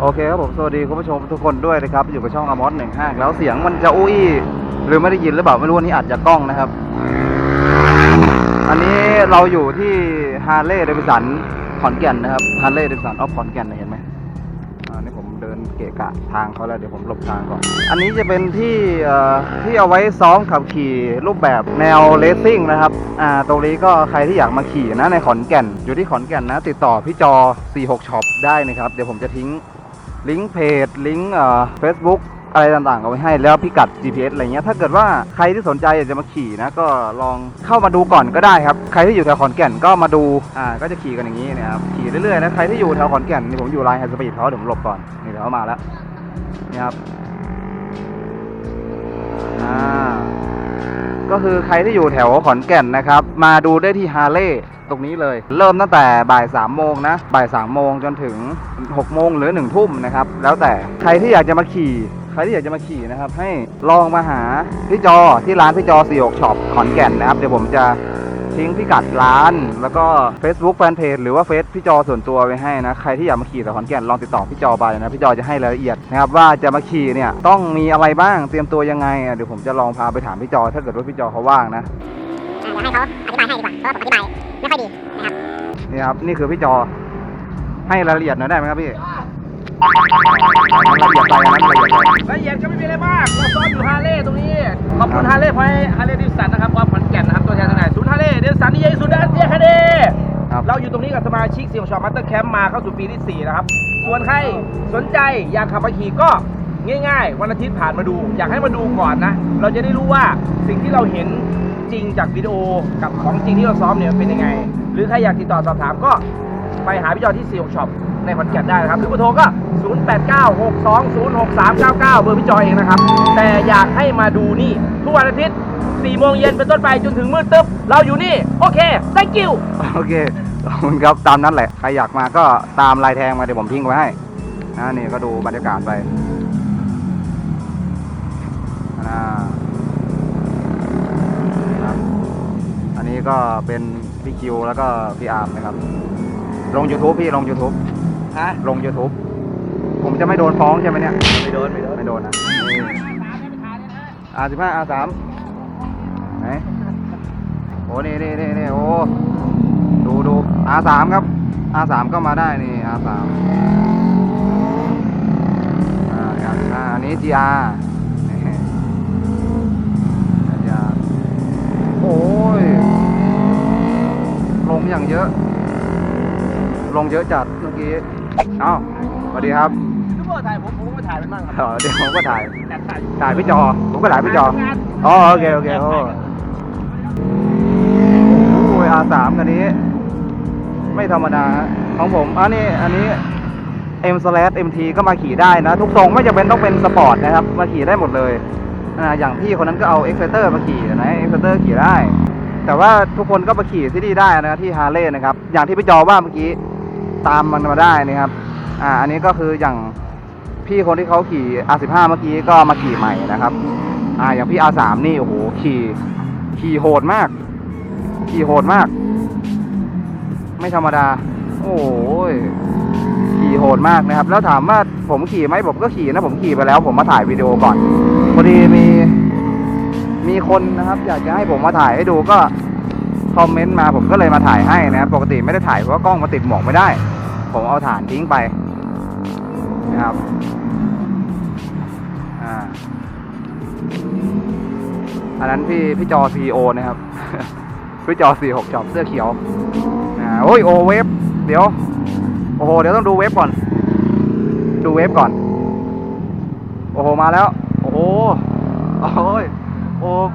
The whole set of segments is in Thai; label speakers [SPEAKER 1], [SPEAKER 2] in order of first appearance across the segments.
[SPEAKER 1] โอเคครับผมสวัสดีคุณผู้ชมทุกคนด้วยนะครับ อยู่กับช่องอมอสหนึ่งห้าแล้วเสียงมันจะอุ้ยหรือไม่ได้ยินหรือเปล่าไม่รู้อันนี้อาจจะกล้องนะครับ อันนี้เราอยู่ที่ฮาร์เลย์เดวิสันขอนแก่นนะครับฮาร์เลย์เดวิสันออฟขอนแก่นเห็นไหมอันนี้ผมเดินเกะกะทางเขาแล้วเดี๋ยวผมหลบทางก่อน อันนี้จะเป็นที่ที่เอาไว้ซ้อมขับขี่รูปแบบแนวเลสซิ่งนะครับอ่าตรงนี้ก็ใครที่อยากมาขี่นะในขอนแก่น อยู่ที่ขอนแก่นนะ ติดต่อพี่จอ46 Shop ได้นะครับ เดี๋ยวผมจะทิ้ง ลิงก์เพจลิงก์เอ่อ Facebook อะไรต่างๆเอาไว้ให้แล้วพิกัด GPS อะไรเงี้ยถ้าเกิดว่าใครที่สนใจอยากจะมาขี่นะก็ลองเข้ามาดูก่อนก็ได้ครับ ใครที่อยู่แถวขอนแก่นก็มาดูอ่าก็จะขี่กันอย่างนี้นะครับขี่เรื่อยๆนะใครที่อยู่แถวขอนแก่นนี่ผมอยู่ไลน์ไฮสปีดเขาเดี๋ยวผมหลบก่อนนี่เดี๋ยวเขามาแล้วนี่ครับอ่าก็คือใครที่อยู่แถวขอนแก่นนะครับ มาดูได้ที่ฮาร์เลย์ ตรงนี้เลย เริ่มตั้งแต่บ่ายสามโมงนะบ่ายสามโมงจนถึงหกโมงหรือหนึ่งทุ่มนะครับ แล้วแต่ใครที่อยากจะมาขี่ใครที่อยากจะมาขี่นะครับ ให้ลองมาหาพี่จอที่ร้านพี่จอสี่หกช็อปขอนแก่นนะครับ เดี๋ยวผมจะทิ้งพิกัดร้าน แล้วก็ Facebook แฟนเพจหรือว่าเฟซพี่จอส่วนตัวไว้ให้นะ ใครที่อยากมาขี่แต่ขอนแก่นลองติดต่อพี่จอไปนะ พี่จอจะให้รายละเอียดนะครับว่าจะมาขี่เนี่ยต้องมีอะไรบ้างเตรียมตัวยังไงเดี๋ยวผมจะลองพาไปถามพี่จอถ้าเกิดว่าพี่จอเขาว่างนะ
[SPEAKER 2] เดี๋ยวให้เขาอธิบายให้ดีกว่าเพราะว่าผมอธิบายไม่ค่อยดีนะครับ
[SPEAKER 1] นี่ครับนี่คือพี่จอให้รายละเอียดหน่อยได้ไหมครับพี่ละเอียดไปนะละเอียดไป
[SPEAKER 3] ละเอียดก็ไม่มีอะไรมากเราซ้อมอยู่ฮาร์เลย์ตรงนี้ ขอบคุณฮาร์เลย์พอยฮาร์เลย์ดิวสันนะครับความขอนแก่นนะครับตัวแทนจำหน่ายศูนย์ฮาร์เลย์ดิวสันที่ใหญ่ที่สุดในอาเซียนคดี
[SPEAKER 1] ครับ
[SPEAKER 3] เราอยู่ตรงนี้กับสมาชิกเซียวชอปมัตเตอร์แคมป์มาเข้าสู่ปีที่ 4 นะครับ ส่วนใครสนใจอยากขับมาขี่ก็ง่าย ๆ วันอาทิตย์ผ่านมาดู อยากให้มาดูก่อนนะ เราจะได้รู้ว่าสิ่งที่เราเห็น จริงจากวิดีโอกับของจริงที่เราซ้อมเนี่ยเป็นยังไง หรือใครอยากติดต่อสอบถามก็ไปหาพี่จอที่ซีอช็อปในขอนแก่นได้นะครับ หรือเบอร์โทรก็ 0896206399 เบอร์พี่จอยเองนะครับ แต่อยากให้มาดูนี่ ทุกวันอาทิตย์4โมงเย็นเป็นต้นไปจนถึงมืดตึ๊บ เราอยู่นี่ โอเค thank you
[SPEAKER 1] โอเคขอบคุณครับตามนั้นแหละ ใครอยากมาก็ตามลายแทงมาเดี๋ยวผมทิ้งไว้ให้นะนี่ก็ดูบรรยากาศไปอ่า ก็เป็นพี่คิวแล้วก็พี่อาร์มนะครับ ลง YouTube พี่ลง YouTube
[SPEAKER 3] ฮะ
[SPEAKER 1] ลง YouTube ผมจะไม่โดนฟ้องใช่ไหมเนี่ย
[SPEAKER 3] ไม่โดนไม่โดน
[SPEAKER 1] ไม่โดนนะอาสิบห้าอาสามไหนโอ้นี่นี่นี่นี่โอ้ดูดูอาสามครับอาสามก็มาได้นี่อาสามอ่าอาสิบห้าอั อย่างเยอะ ลงเยอะจัดเมื่อกี้เอ้าสวัสดีครับ
[SPEAKER 3] ทุกคนถ่ายผมผมก็มาถ่ายมันบ้างค
[SPEAKER 1] เอ
[SPEAKER 3] รับ
[SPEAKER 1] อเดี๋ยวผมก็ถ่าย
[SPEAKER 3] แต่ถ่าย
[SPEAKER 1] ถ่ายพี่จอ ผมก็ถ่ายพี่จอ อ๋อโอเคโอเคโอ้โหอาสามคันนี้ ไม่ธรรมดาฮะของผมอันนี้อันนี้ M slash MT ก็มาขี่ได้นะ ทุกทรงไม่จำเป็นต้องเป็นสปอร์ตนะครับ มาขี่ได้หมดเลยอ่าอย่างพี่คนนั้นก็เอา Exciter มาขี่นะ Exciter ขี่ได้ แต่ว่าทุกคนก็มาขี่ที่นี่ได้นะที่ฮาร์เลย์นะครับ อย่างที่พี่จอว่าเมื่อกี้ตามมันมาได้นะครับ อ่า อันนี้ก็คืออย่างพี่คนที่เขาขี่ R15 เมื่อกี้ก็มาขี่ใหม่นะครับ อ่า อย่างพี่ R3 นี่โอ้โหขี่ขี่โหดมาก ขี่โหดมาก ไม่ธรรมดา โอ้ยขี่โหดมากนะครับ แล้วถามว่าผมขี่ไหมผมก็ขี่นะผมขี่ไปแล้ว ผมมาถ่ายวิดีโอก่อนพอดีมี มีคนนะครับอยากจะให้ผมมาถ่ายให้ดูก็คอมเมนต์มาผมก็เลยมาถ่ายให้นะครับปกติไม่ได้ถ่ายเพราะว่ากล้องมาติดหมวกไม่ได้ ผมเอาถ่านทิ้งไปนะครับอ่าอันนั้นพี่พี่จอซีโอนะครับพี่จอสี่หกจอบเสื้อเขียวอ่าโอ้ยโอเวฟเดี๋ยวโอ้โหเดี๋ยวต้องดูเวฟก่อน ดูเวฟก่อน โอ้โหมาแล้ว โอ้โหโอ้ยโอ้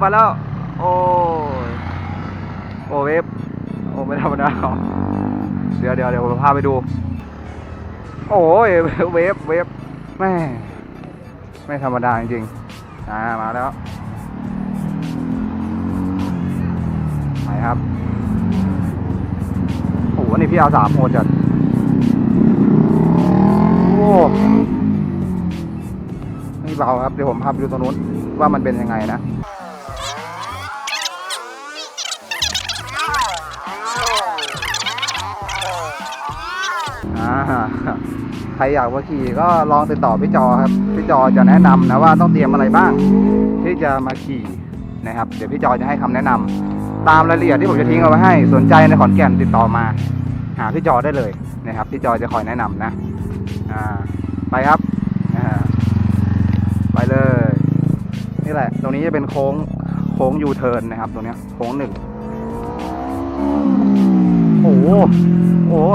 [SPEAKER 1] มาแล้ว โอ้โอ้เวฟโอ้ไม่ธรรมดาเดี๋ยวเดี๋ยวเดี๋ยวผมพาไปดู โอ้ยเวฟเวฟแม่ไม่ธรรมดาจริงๆอ่ามาแล้วไหนครับโอ้โหนี่พี่เอาสามโหดจัดโอ้นี่เบาครับเดี๋ยวผมพาไปดูตรงนู้นว่ามันเป็นยังไงนะ ใครอยากมาขี่ก็ลองติดต่อพี่จอครับ พี่จอจะแนะนำนะว่าต้องเตรียมอะไรบ้าง ที่จะมาขี่นะครับ เดี๋ยวพี่จอจะให้คำแนะนำตามรายละเอียดที่ผมจะทิ้งเอาไว้ให้ สนใจในขอนแก่นติดต่อมา หาพี่จอได้เลยนะครับ พี่จอจะคอยแนะนำนะอ่าไปครับไปเลย นี่แหละ ตรงนี้จะเป็นโค้งโค้งยูเทิร์นนะครับ ตรงนี้โค้งหนึ่งโอ้โหโอ้โห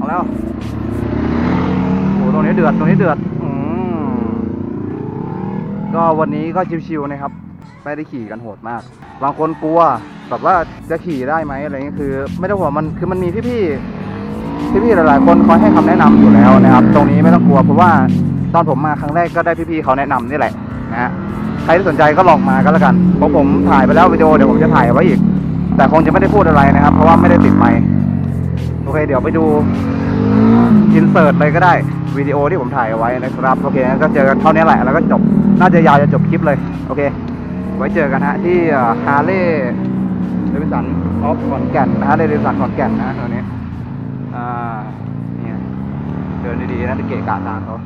[SPEAKER 1] เอาแล้ว โอ้โหตรงนี้เดือด ตรงนี้เดือด อืมก็วันนี้ก็ชิวๆนะครับ ไม่ได้ขี่กันโหดมาก บางคนกลัว แบบว่าจะขี่ได้ไหมอะไรเงี้ยคือ ไม่ต้องห่วงมัน คือมันมีพี่ๆ พี่ๆ หลายๆ คนคอยให้คำแนะนำอยู่แล้วนะครับ ตรงนี้ไม่ต้องกลัว เพราะว่าตอนผมมาครั้งแรกก็ได้พี่ๆ เขาแนะนำนี่แหละนะฮะ ใครที่สนใจก็ลองมาก็แล้วกัน เพราะผมถ่ายไปแล้ววิดีโอเดี๋ยวผมจะถ่ายไว้อีก แต่คงจะไม่ได้พูดอะไรนะครับ เพราะว่าไม่ได้ติดไมค์ อเคเดี๋ยวไปดูอินเสิร์ตเลยก็ได้วิดีโอที่ผมถ่ายไว้นะครับ โอเคงั้นก็เจอกันเท่านี้แหละ แล้วก็จบ น่าจะยาวจะจบคลิปเลย โอเค ไว้เจอกันฮะ ที่ฮาร์เลย์เดวิสันออฟขอนแก่นนะฮะเดวิสันขอนแก่นนะตัวนี้ อ่า เนี่ย เดินดีๆนะจะเกะกะทางเขา